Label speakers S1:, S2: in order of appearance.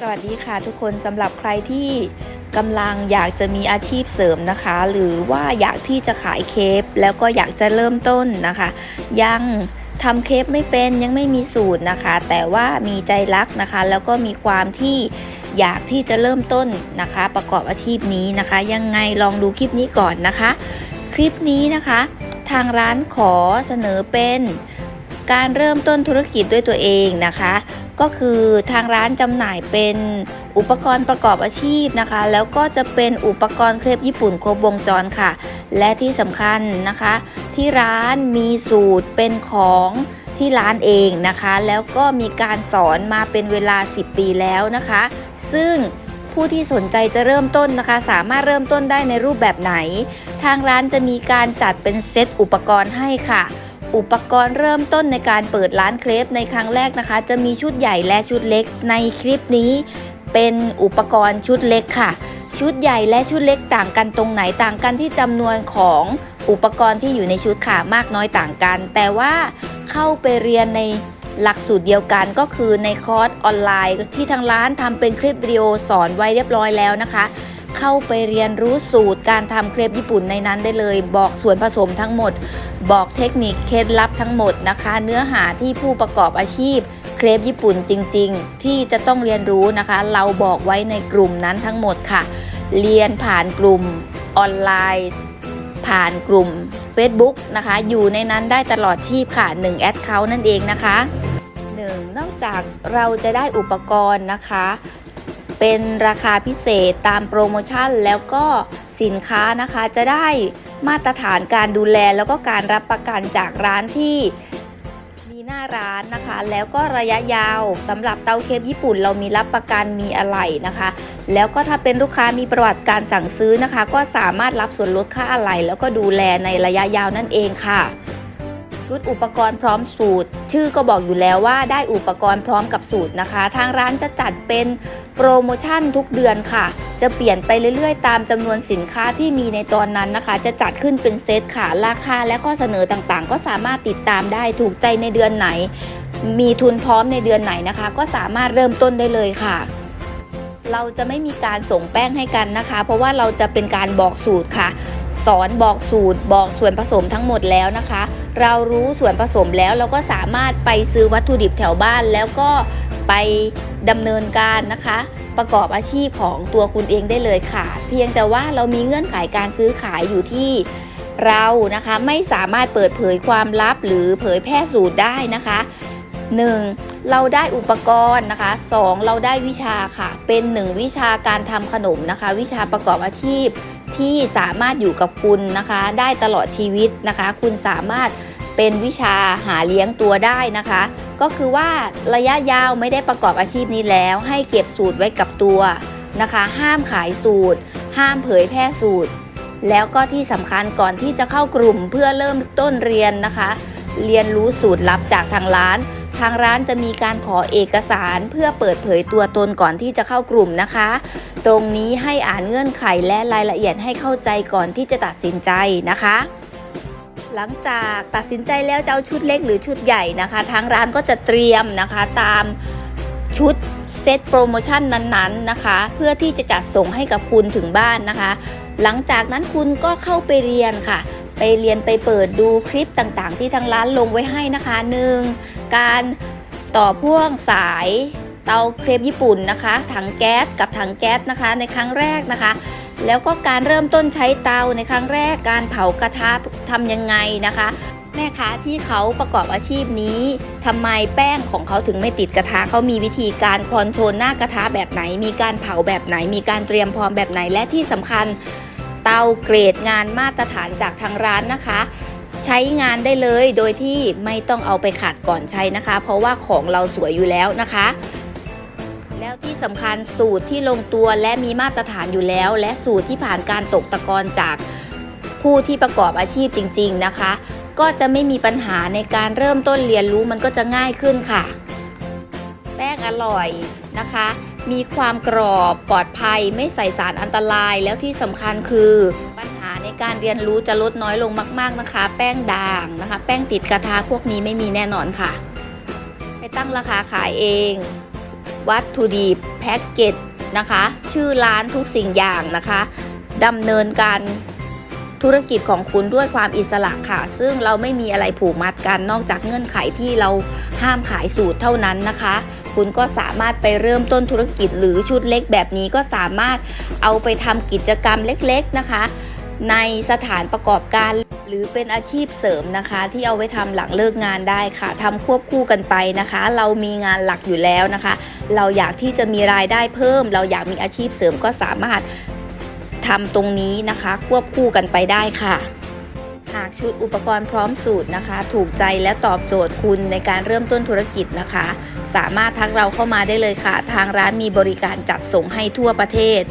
S1: สวัสดีค่ะทุกคนสำหรับใครที่กำลังอยากจะมีอาชีพเสริมนะคะ หรือว่าอยากที่จะขายเคปแล้วก็อยากจะเริ่มต้นนะคะ ยังทำเคปไม่เป็นยังไม่มีสูตรนะคะ แต่ว่ามีใจรักนะคะ แล้วก็มีความที่อยากที่จะเริ่มต้นนะคะ ประกอบอาชีพนี้นะคะ ยังไงลองดูคลิปนี้ก่อนนะคะ คลิปนี้นะคะ ทางร้านขอเสนอเป็นการเริ่มต้นธุรกิจด้วยตัวเองนะคะ ก็คือทางร้านจำหน่ายเป็นอุปกรณ์ประกอบอาชีพนะคะ แล้วก็จะเป็นอุปกรณ์เครปญี่ปุ่นครบวงจรค่ะ และที่สำคัญนะคะ ที่ร้านมีสูตรเป็นของที่ร้านเองนะคะ แล้วก็มีการสอนมาเป็นเวลา 10 ปีแล้วนะคะ ซึ่งผู้ที่สนใจจะเริ่มต้นนะคะ สามารถเริ่มต้นได้ในรูปแบบไหน ทางร้านจะมีการจัดเป็นเซตอุปกรณ์ให้ค่ะ อุปกรณ์เริ่มต้นในการเปิดร้านเครปในครั้งแรกนะคะ จะมีชุดใหญ่และชุดเล็กในคลิปนี้ เป็นอุปกรณ์ชุดเล็กค่ะ ชุดใหญ่และชุดเล็กต่างกันตรงไหนต่างกันที่จำนวนของอุปกรณ์ที่อยู่ในชุดค่ะมากน้อยต่างกัน แต่ว่าเข้าไปเรียนในหลักสูตรเดียวกันก็คือในคอร์สออนไลน์ ที่ทางร้านทำเป็นคลิปวิดีโอสอนไว้เรียบร้อยแล้วนะคะ เข้าไปเรียนรู้สูตรการทำเครปญี่ปุ่นในนั้นได้เลย บอกส่วนผสมทั้งหมด บอกเทคนิคเคล็ดลับทั้งหมดนะคะ เนื้อหาที่ผู้ประกอบอาชีพเครปญี่ปุ่นจริง ๆ ที่จะต้องเรียนรู้นะคะ เราบอกไว้ในกลุ่มนั้นทั้งหมดค่ะ เรียนผ่านกลุ่มออนไลน์ ผ่านกลุ่ม Facebook นะคะ อยู่ในนั้นได้ตลอดชีพค่ะ1แอดเคานั่นเองนะคะ 1. นอกจากเราจะได้อุปกรณ์นะคะ เป็นราคาพิเศษตามโปรโมชั่นแล้วก็สินค้านะคะจะได้มาตรฐานการดูแลแล้วก็การรับประกันจากร้านที่มีหน้าร้านนะคะ แล้วก็ระยะยาวสำหรับเตาเคปญี่ปุ่น เรามีรับประกันมีอะไหล่นะคะ แล้วก็ถ้าเป็นลูกค้ามีประวัติการสั่งซื้อนะคะ ก็สามารถรับส่วนลดค่าอะไหล่แล้วก็ดูแลในระยะยาวนั่นเองค่ะชุดอุปกรณ์พร้อมสูตร ชื่อก็บอกอยู่แล้วว่าได้อุปกรณ์พร้อมกับสูตรนะคะ ทางร้านจะจัดเป็น โปรโมชั่นทุกเดือนค่ะ จะเปลี่ยนไปเรื่อยๆ ตามจำนวนสินค้าที่มีในตอนนั้นนะคะ จะจัดขึ้นเป็นเซตค่ะ ราคาและข้อเสนอต่างๆ ก็สามารถติดตามได้ถูกใจในเดือนไหน มีทุนพร้อมในเดือนไหนนะคะ ก็สามารถเริ่มต้นได้เลยค่ะเราจะไม่มีการส่งแป้งให้กันนะคะ เพราะว่าเราจะเป็นการบอกสูตรค่ะ สอนบอกสูตรบอกส่วนผสมทั้งหมดแล้วนะคะ เรารู้ส่วนผสมแล้วเราก็สามารถไปซื้อวัตถุดิบแถวบ้าน แล้วก็ ไปดำเนินการนะคะ ประกอบอาชีพของตัวคุณเองได้เลยค่ะ เพียงแต่ว่าเรามีเงื่อนไขการซื้อขายอยู่ที่เรานะคะไม่สามารถเปิดเผยความลับหรือเผยแพร่สูตรได้นะคะ 1. เราได้อุปกรณ์นะคะ 2. เราได้วิชาค่ะ เป็น 1 วิชาการทำขนมนะคะ วิชาประกอบอาชีพที่สามารถอยู่กับคุณนะคะ ได้ตลอดชีวิตนะคะ คุณสามารถ เป็นวิชาหาเลี้ยงตัวได้นะคะ ก็คือว่าระยะยาวไม่ได้ประกอบอาชีพนี้แล้ว ให้เก็บสูตรไว้กับตัวนะคะ ห้ามขายสูตร ห้ามเผยแพร่สูตร แล้วก็ที่สำคัญก่อนที่จะเข้ากลุ่มเพื่อเริ่มต้นเรียนนะคะ เรียนรู้สูตรลับจากทางร้าน ทางร้านจะมีการขอเอกสารเพื่อเปิดเผยตัวตนก่อนที่จะเข้ากลุ่มนะคะ ตรงนี้ให้อ่านเงื่อนไขและรายละเอียดให้เข้าใจก่อนที่จะตัดสินใจนะคะ หลังจากตัดสินใจแล้วจะเอาชุดเล็กหรือชุดใหญ่นะคะทางร้านก็จะเตรียมนะคะตามชุดเซตโปรโมชั่นนั้นๆนะคะ เพื่อที่จะจัดส่งให้กับคุณถึงบ้านนะคะ หลังจากนั้นคุณก็เข้าไปเรียนค่ะ ไปเรียนไปเปิดดูคลิปต่างๆ ที่ทางร้านลงไว้ให้นะคะหนึ่งการต่อพ่วงสายเตาเครปญี่ปุ่นนะคะ ถังแก๊สกับถังแก๊สนะคะ ในครั้งแรกนะคะ แล้วก็การเริ่มต้นใช้เตาในครั้งแรกการเผากระทะทำยังไงนะคะ แม่ค้าที่เขาประกอบอาชีพนี้ทำไมแป้งของเขาถึงไม่ติดกระทะเขามีวิธีการคอนโทรลหน้ากระทะแบบไหน มีการเผาแบบไหน มีการเตรียมพร้อมแบบไหนและที่สำคัญ เตาเกรดงานมาตรฐานจากทางร้านนะคะใช้งานได้เลยโดยที่ไม่ต้องเอาไปขัดก่อนใช้นะคะ เพราะว่าของเราสวยอยู่แล้วนะคะ แล้วที่สำคัญสูตรที่ลงตัวและมีมาตรฐานอยู่แล้ว และสูตรที่ผ่านการตกตะกอนจากผู้ที่ประกอบอาชีพจริง ๆนะคะ ก็จะไม่มีปัญหาในการเริ่มต้นเรียนรู้มันก็จะง่ายขึ้นค่ะ แป้งอร่อยนะคะ มีความกรอบปลอดภัยไม่ใส่สารอันตรายแล้วที่สำคัญคือปัญหาในการเรียนรู้จะลดน้อยลงมาก ๆนะคะ แป้งด่างนะคะ แป้งติดกระทะพวกนี้ไม่มีแน่นอนค่ะ ไปตั้งราคาขายเอง วัตถุดิบแพ็กเกจนะคะ ชื่อร้านทุกสิ่งอย่างนะคะดำเนินการธุรกิจของคุณด้วยความอิสระค่ะ ซึ่งเราไม่มีอะไรผูกมัดกันนอกจากเงื่อนไขที่เราห้ามขายสูตรเท่านั้นนะคะ คุณก็สามารถไปเริ่มต้นธุรกิจหรือชุดเล็กแบบนี้ก็สามารถเอาไปทำกิจกรรมเล็กๆนะคะ ในสถานประกอบการ หรือเป็นอาชีพเสริมนะคะ ที่เอาไว้ทำหลังเลิกงานได้ค่ะทำควบคู่กันไปนะคะ เรามีงานหลักอยู่แล้วนะคะ เราอยากที่จะมีรายได้เพิ่ม เราอยากมีอาชีพเสริมก็สามารถทำตรงนี้นะคะ ควบคู่กันไปได้ค่ะหากชุดอุปกรณ์พร้อมสูตรนะคะ ถูกใจและตอบโจทย์คุณในการเริ่มต้นธุรกิจนะคะ สามารถทักเราเข้ามาได้เลยค่ะ ทางร้านมีบริการจัดส่งให้ทั่วประเทศ